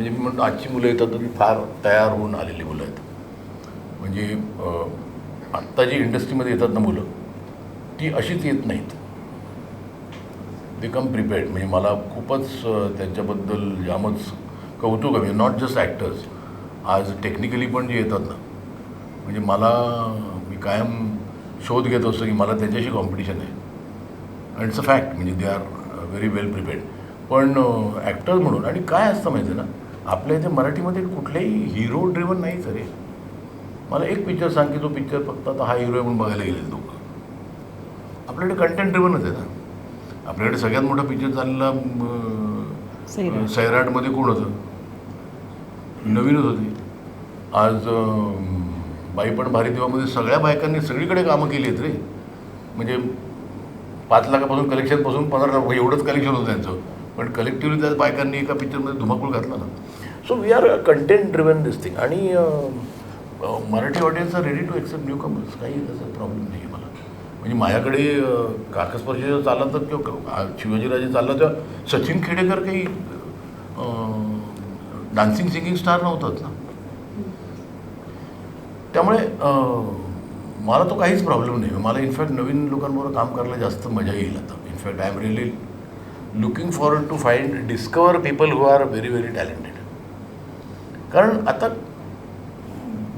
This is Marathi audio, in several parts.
म्हणजे मी म्हणतो आजची मुलं येतात ती फार तयार होऊन आलेली मुलं आहेत. म्हणजे आत्ता जी इंडस्ट्रीमध्ये येतात ना मुलं ती अशीच येत नाहीत. दे कम प्रिपेअर्ड म्हणजे मला खूपच त्यांच्याबद्दल जामच कौतुक आहे. नॉट जस्ट ॲक्टर्स आज टेक्निकली पण जे येतात ना म्हणजे मला मी कायम शोध घेत असतो की मला त्यांच्याशी कॉम्पिटिशन आहे. अँड इट्स म्हणजे अ फॅक्ट म्हणजे they are very well prepared पण ॲक्टर्स म्हणून आणि काय असतं माहिती आहे ना? आपल्या इथे मराठीमध्ये कुठल्याही हिरो ड्रिवन नाहीच रे मला एक पिक्चर सांग की तो पिक्चर फक्त आता हा हिरो आहे म्हणून बघायला गेले लोक. आपल्याकडे कंटेंट ड्रिवनच आहे ना. आपल्याकडे सगळ्यात मोठा पिक्चर चाललेला. सैराटमध्ये कोण होतं? नवीनच होती. आज बाई पण भारी देवामध्ये सगळ्या बायकांनी सगळीकडे कामं केली आहेत रे. म्हणजे पाच लाखापासून कलेक्शनपासून पंधरा लाख एवढंच कलेक्शन होतं त्यांचं. पण कलेक्टिव्हली त्या बायकांनी एका पिक्चरमध्ये धुमाकूळ घातला ना. So we are content driven this thing आणि Marathi audience are ready to accept newcomers काही त्याचा प्रॉब्लेम नाही आहे मला. म्हणजे माझ्याकडे काकस्पर्शी चालला तर किंवा शिवाजीराजे चालला तर सचिन खेडेकर काही डान्सिंग सिंगिंग स्टार नव्हताच ना. त्यामुळे मला तो काहीच प्रॉब्लेम नाही. मला इनफॅक्ट नवीन लोकांबरोबर काम करायला जास्त मजा येईल आता. In fact I am really looking forward to find discover people who are very very talented कारण आता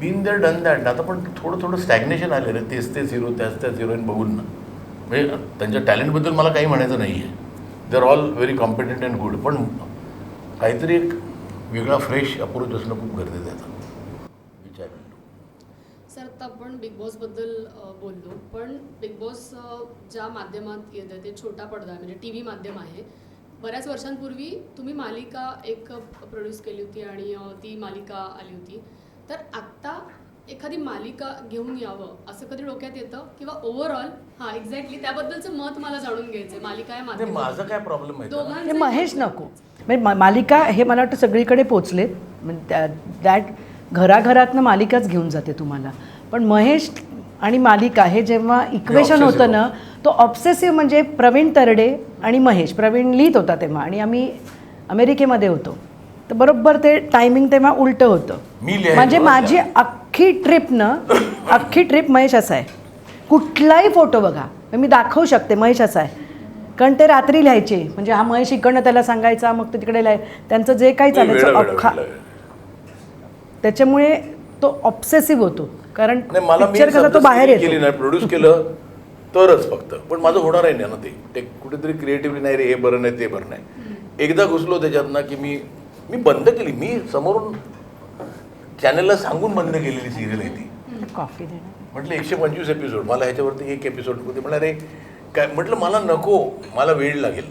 बीन दर डन दॅट आता पण थोडं थोडं स्टॅग्नेशन आलेलं आहे तेच तेच हिरो त्याच त्याच हिरोईन बघून ना. म्हणजे त्यांच्या टॅलेंटबद्दल मला काही म्हणायचं नाही आहे they are all very competent and good पण काहीतरी एक वेगळा फ्रेश अप्रोच असणं खूप गरजेचं आहे आता. विचार. सर आता आपण बिग बॉसबद्दल बोललो. पण बिग बॉस ज्या माध्यमात येतं ते छोटा पडदा आहे म्हणजे टी व्ही माध्यम आहे. बऱ्याच वर्षांपूर्वी तुम्ही मालिका एक प्रोड्यूस केली होती आणि ती मालिका आली होती. तर आत्ता एखादी मालिका घेऊन यावं असं कधी डोक्यात येतं? किंवा ओव्हरऑल हा एक्झॅक्टली त्याबद्दलचं मत मला जाणून घ्यायचंय मालिका माध्यमात माझं काय प्रॉब्लेम आहे हे महेश नको. म्हणजे मालिका हे मला वाटतं सगळीकडे म्हणजे दॅट घराघरातनं मालिकाच घेऊन जाते तुम्हाला. पण महेश आणि मालिका हे जेव्हा इक्वेशन होतं ना तो ऑब्सेसिव्ह म्हणजे प्रवीण तरडे आणि महेश. प्रवीण लिहित होता तेव्हा आणि आम्ही अमेरिकेमध्ये होतो. तर बरोबर ते टायमिंग तेव्हा उलटं होतं. म्हणजे माझी अख्खी ट्रिप ना अख्खी ट्रिप महेश असा आहे. कुठलाही फोटो बघा मी दाखवू शकते महेश असा आहे. कारण ते रात्री लिहायचे. म्हणजे हा महेश इकडनं त्याला सांगायचा मग ते तिकडे लिहाय. त्यांचं जे काही चालायचं अख्खा त्याच्यामुळे तो ऑब्सेसिव्ह होतो. कारण नाही मला मी पिक्चर कसा तो बाहेर केली येतो. नाही प्रोड्यूस केलं तरच फक्त. पण माझं होणार आहे ना ते. ते कुठेतरी क्रिएटिव्हली नाही रे हे बरं नाही ते बरं नाही. एकदा घुसलो त्याच्यात ना की मी मी बंद केली. मी समोरून चॅनलला सांगून बंद केलेली सिरियल आहे ती. कॉफी म्हटलं एकशे पंचवीस एपिसोड मला ह्याच्यावरती एक एपिसोड होते. म्हणलं रे काय? म्हटलं मला नको. मला वेळ लागेल.